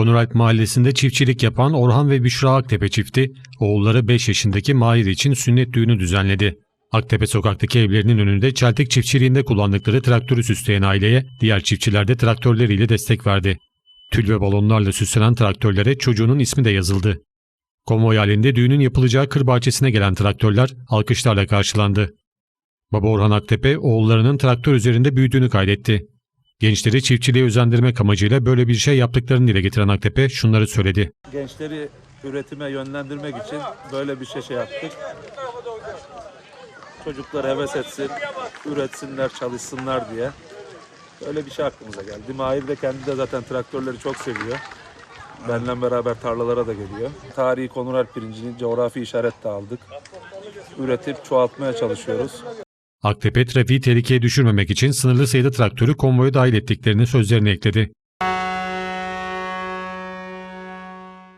Konuralp mahallesinde çiftçilik yapan Orhan ve Büşra Aktepe çifti, oğulları 5 yaşındaki Mahir için sünnet düğünü düzenledi. Aktepe sokaktaki evlerinin önünde çeltik çiftçiliğinde kullandıkları traktörü süsleyen aileye diğer çiftçiler de traktörleriyle destek verdi. Tül ve balonlarla süslenen traktörlere çocuğunun ismi de yazıldı. Konvoy halinde düğünün yapılacağı kır bahçesine gelen traktörler alkışlarla karşılandı. Baba Orhan Aktepe oğullarının traktör üzerinde büyüdüğünü kaydetti. Gençleri çiftçiliğe özendirmek amacıyla böyle bir şey yaptıklarını dile getiren Aktepe şunları söyledi. gençleri üretime yönlendirmek için böyle bir şey şey yaptık. Çocuklar heves etsin, üretsinler, çalışsınlar diye. Böyle bir şey aklımıza geldi. Mahir de kendi de zaten traktörleri çok seviyor. Benimle beraber tarlalara da geliyor. Tarihi Konural pirincini coğrafi işaret de aldık. Üretip çoğaltmaya çalışıyoruz. Aktepe trafiği tehlikeye düşürmemek için sınırlı sayıda traktörü konvoya dahil ettiklerini sözlerine ekledi.